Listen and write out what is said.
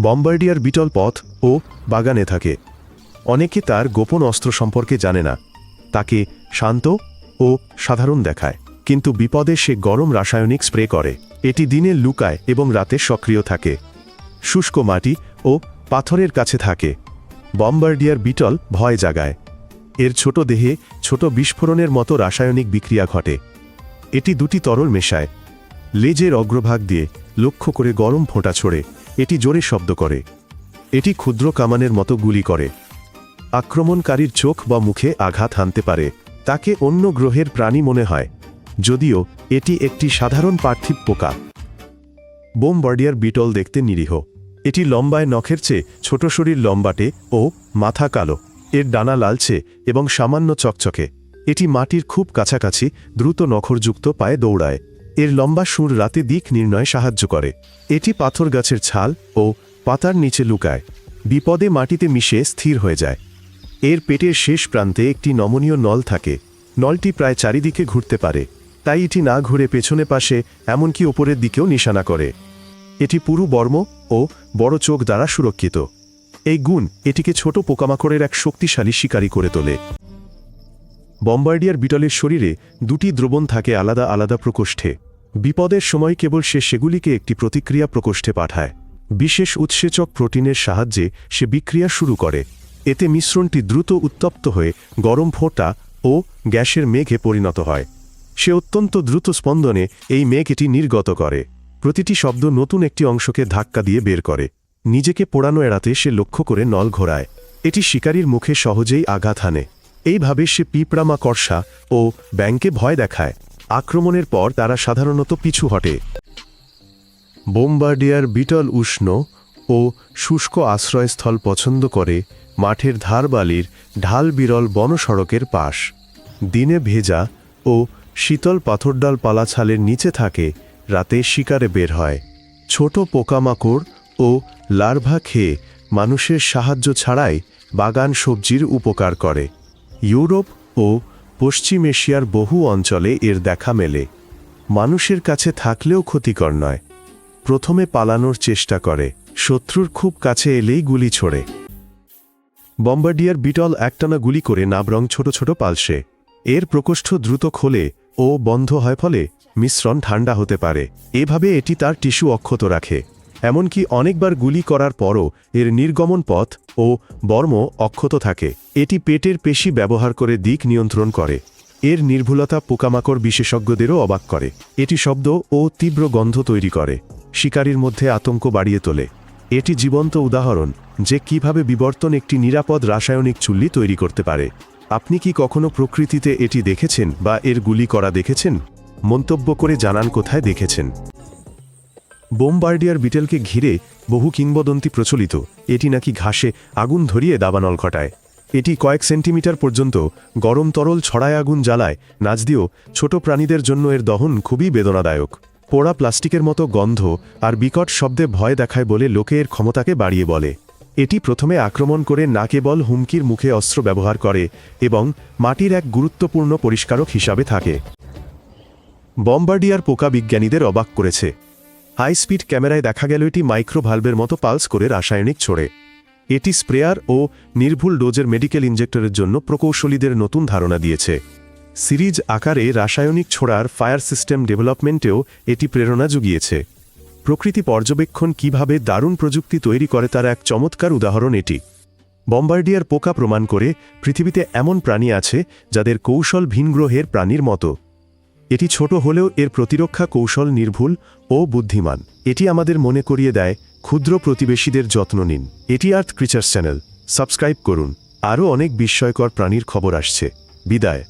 Bombardier beetle পথ ও বাগানে থাকে। অনেকে তার গোপন অস্ত্র সম্পর্কে জানে না। তাকে শান্ত ও সাধারণ দেখায়। কিন্তু বিপদে সে গরম রাসায়নিক স্প্রে করে। এটি দিনে লুকায় এবং রাতে সক্রিয় থাকে। শুষ্ক মাটি ও পাথরের কাছে থাকে। বম্বার্ডিয়ার বিটল ভয় জাগায়। এর ছোট দেহে ছোট বিস্ফোরণের মতো রাসায়নিক বিক্রিয়া ঘটে। এটি দুটি তরল মেশায়। লেজের অগ্রভাগ দিয়ে লক্ষ্য করে গরম ফোঁটা ছোড়ে। এটি জোরে শব্দ করে। এটি ক্ষুদ্র কামানের মতো গুলি করে। আক্রমণকারীর চোখ বা মুখে আঘাত হানতে পারে। তাকে অন্য গ্রহের প্রাণী মনে হয়। যদিও, এটি একটি সাধারণ পার্থিব পোকা। বোমবার্ডিয়ার বিটল দেখতে নিরীহ। এটি লম্বায় নখের চেয়ে ছোট শরীর লম্বাটে ও মাথা কালো। এর ডানা লালচে এবং সামান্য চকচকে। এটি মাটির খুব কাছাকাছি দ্রুত নখরযুক্ত পায়ে দৌড়ায়। এর লম্বা সুর রাতে দিক নির্ণয় সাহায্য করে। এটি পাথর গাছের ছাল ও পাতার নিচে লুকায়। বিপদে মাটিতে মিশে স্থির হয়ে যায়। এর পেটের শেষ প্রান্তে একটি নমনীয় নল থাকে। নলটি প্রায় চারিদিকে ঘুরতে পারে। তাই এটি না ঘুরে পেছনে পাশে, এমনকি ওপরের দিকেও নিশানা করে। এটি পুরু বর্ম ও বড় চোখ দ্বারা সুরক্ষিত। এই গুণ এটিকে ছোট পোকামাকড়ের এক শক্তিশালী শিকারী করে তোলে। বম্বার্ডিয়ার বিটলের শরীরে দুটি দ্রবণ থাকে আলাদা আলাদা প্রকোষ্ঠে। বিপদের সময় কেবল সে সেগুলিকে একটি প্রতিক্রিয়া প্রকোষ্ঠে পাঠায়। বিশেষ উৎসেচক প্রোটিনের সাহায্যে সে বিক্রিয়া শুরু করে। এতে মিশ্রণটি দ্রুত উত্তপ্ত হয়ে গরম ফোঁটা ও গ্যাসের মেঘে পরিণত হয়। সে অত্যন্ত দ্রুত স্পন্দনে এই মেঘ এটি নির্গত করে। প্রতিটি শব্দ নতুন একটি অংশকে ধাক্কা দিয়ে বের করে। নিজেকে পোড়ানো এড়াতে সে লক্ষ্য করে নল ঘোরায়। এটি শিকারীর মুখে সহজেই আঘাত হানে। এইভাবে সে পিঁপড়া কর্ষা ও ব্যাংকে ভয় দেখায়। আক্রমণের পর তারা সাধারণত পিছু হটে। বোমবার্ডিয়ার বিটল উষ্ণ ও শুষ্ক আশ্রয়স্থল পছন্দ করে মাঠের ধারবালির ঢাল বিরল বনসড়কের পাশ। দিনে ভেজা ও শীতল পাথরডাল পালাছালের নিচে থাকে, রাতে শিকারে বের হয়। ছোট পোকামাকড় ও লার্ভা খেয়ে মানুষের সাহায্য ছাড়াই বাগান সবজির উপকার করে। ইউরোপ ও পশ্চিম এশিয়ার বহু অঞ্চলে এর দেখা মেলে। মানুষের কাছে থাকলেও ক্ষতিকর নয়। প্রথমে পালানোর চেষ্টা করে, শত্রুর খুব কাছে এলেই গুলি ছোড়ে। বম্বার্ডিয়ার বিটল একটানা গুলি করে নাবরং ছোট ছোট পালসে। এর প্রকোষ্ঠ দ্রুত খোলে ও বন্ধ হয় ফলে মিশ্রণ ঠান্ডা হতে পারে। এভাবে এটি তার টিস্যু অক্ষত রাখে। এমনকি অনেকবার গুলি করার পরও এর নির্গমন পথ ও বর্ম অক্ষত থাকে। এটি পেটের পেশি ব্যবহার করে দিক নিয়ন্ত্রণ করে। এর নির্ভুলতা পোকামাকড় বিশেষজ্ঞদেরও অবাক করে। এটি শব্দ ও তীব্র গন্ধ তৈরি করে, শিকারীর মধ্যে আতঙ্ক বাড়িয়ে তোলে। এটি জীবন্ত উদাহরণ যে কীভাবে বিবর্তন একটি নিরাপদ রাসায়নিক চুল্লি তৈরি করতে পারে। আপনি কি কখনো প্রকৃতিতে এটি দেখেছেন বা এর গুলি করা দেখেছেন? মন্তব্য করে জানান কোথায় দেখেছেন? বোমবার্ডিয়ার বিটেলকে ঘিরে বহু কিংবদন্তি প্রচলিত। এটি নাকি ঘাসে আগুন ধরিয়ে দাবানল ঘটায়। এটি কয়েক সেন্টিমিটার পর্যন্ত গরম তরল ছড়ায় আগুন জ্বালায়, নাচ দিয়েও ছোট প্রাণীদের জন্য এর দহন খুবই বেদনাদায়ক। পোড়া প্লাস্টিকের মতো গন্ধ আর বিকট শব্দে ভয় দেখায় বলে লোকে এর ক্ষমতাকে বাড়িয়ে বলে। এটি প্রথমে আক্রমণ করে না কেবল হুমকির মুখে অস্ত্র ব্যবহার করে এবং মাটির এক গুরুত্বপূর্ণ পরিষ্কারক হিসাবে থাকে। বম্বার্ডিয়ার পোকা বিজ্ঞানীদের অবাক করেছে। হাই স্পিড ক্যামেরায় দেখা গেল এটি মাইক্রোভালভের মতো পালস করে রাসায়নিক ছোড়ে। এটি স্প্রেয়ার ও নির্ভুল ডোজের মেডিকেল ইঞ্জেক্টরের জন্য প্রকৌশলীদের নতুন ধারণা দিয়েছে। সিরিজ আকারে রাসায়নিক ছোড়ার ফায়ার সিস্টেম ডেভেলপমেন্টেও এটি প্রেরণা জুগিয়েছে। প্রকৃতি পর্যবেক্ষণ কীভাবে দারুণ প্রযুক্তি তৈরি করে তার এক চমৎকার উদাহরণ এটি। বম্বার্ডিয়ার পোকা প্রমাণ করে পৃথিবীতে এমন প্রাণী আছে যাদের কৌশল ভিনগ্রহের প্রাণীর মতো। এটি ছোট হলেও এর প্রতিরক্ষা কৌশল নির্ভুল ও বুদ্ধিমান। এটি আমাদের মনে করিয়ে দেয়, ক্ষুদ্র প্রতিবেশীদের যত্ন নিন। এটি আর্থ ক্রিচার্স চ্যানেল সাবস্ক্রাইব করুন। আরও অনেক বিস্ময়কর প্রাণীর খবর আসছে। বিদায়।